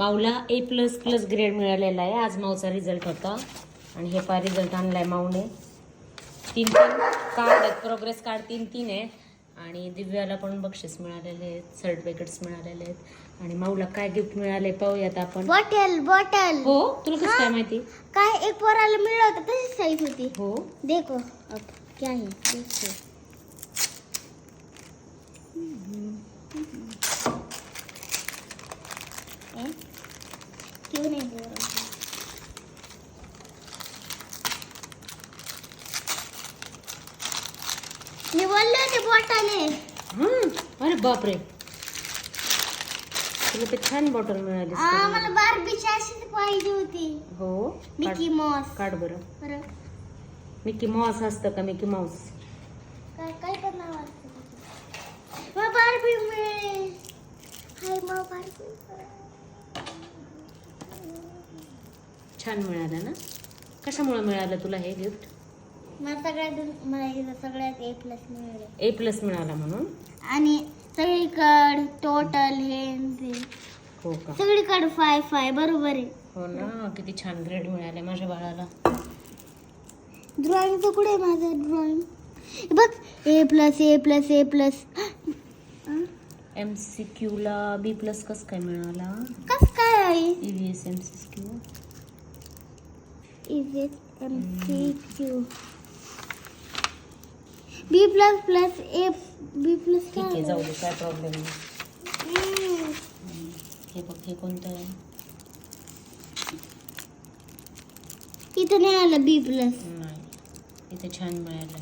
माऊला A plus plus grade मिळालेला आहे. आज माऊचा रिझल्ट होता. आणि हे पा रिझल्ट आणलाय माऊने. तीन तीन कार्ड आहेत. प्रोग्रेस कार्ड तीन तीन आहे. आणि दिव्याला पण बक्षीस मिळालेले आहेत. सर्टिफिकेट्स मिळालेले आहेत. आणि माऊला काय गिफ्ट मिळाले पाहूयात आपण. बॉटल बॉटल हो तुला कसं काय माहिती? काय एक पोराला मिळलं होतं तशीच साईज होती. हो. देखो अब क्या है देखो? क्यों नहीं दे रहा बोलले होते बोटाने. हं, अरे बापरे. तुला ते छान बॉटल मिळाली. मला बारबीची अशीच पाहिजे होती. हो? मिकी मॉस काढ बरं. बरं. मिकी माऊस असतं का? मिकी माऊस काय काय पण नाव असतं? मला बारबी मिळेल. हाय मग बारबी छान मिळालं ना? कशामुळे मिळालं तुला हे गिफ्ट मला मला सगळ्यात ए प्लस मिळाले. ए प्लस मिळाला म्हणून? आणि सगळीकडे टोटल हे ते. हो का? सगळीकडे फाय फाय बरोबर आहे. हो ना किती छान ग्रेड मिळाले माझ्या बाळाला. ड्रॉइंगचं कुठे आहे माझं ड्रॉइंग बघ A plus A plus A plus M C क्यूला B plus कसं काय मिळाला? कस काय आहे E V S M C Q is it M C Q B plus plus A B plus ठीक आहे काय जाऊ दे काय प्रॉब्लेम नाही. हे बघ हे कोणतं आहे? इथं नाही आलं बी प्लस. नाही. इथे छान मिळालं.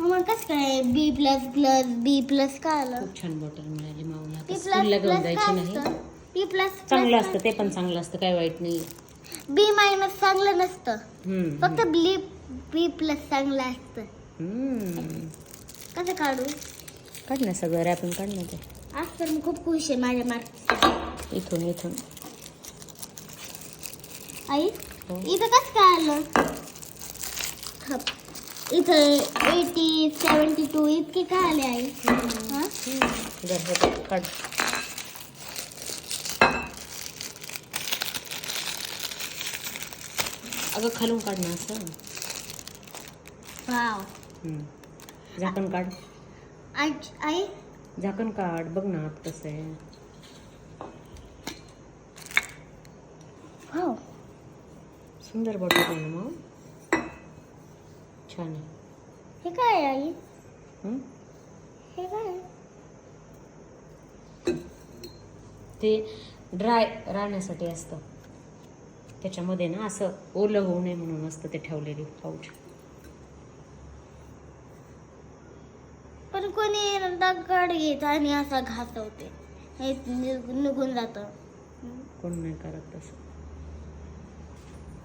मग कस काय B plus plus B plus काय आलं? खूप छान बॉटल मिळाली माऊला. स्कूलला प्लस घेऊन जायची नाही. बी प्लस चांगलं असतं ते पण चांगलं असतं काय वाईट नाही. बी मायनस चांगलं नसतं. फक्त बी बी प्लस चांगलं असतं. हम्म. कसं काढू? काढ ना सगळं रॅपिंग काढ ना ते. आज तर मी खूप खुश आहे माझ्या मार्क इथून इथून. आई हो. इथं कसं काय आलं? हप. इथं एटी सेवन्टी टू इतके काय आले आई? हा? जर हे बघ, काढ. अगं खालून काढ ना असं. वाव हम्म. झाकण काढ. आज आई. झाकण काढ. बघ ना आत कसं आहे. वाव सुंदर बॉटल आहे ना मग? छान आहे. हे काय आहे आई? हम्म? हे काय? आहे? ते ड्राय राहण्यासाठी असतं. त्याच्यामध्ये ना असं ओलं होऊ नये म्हणून असतं ते ठेवलेली पाऊच पण कोणी दगड घेत आणि असा घासवते. हे निघून जातं. कोण नाही करत तसं.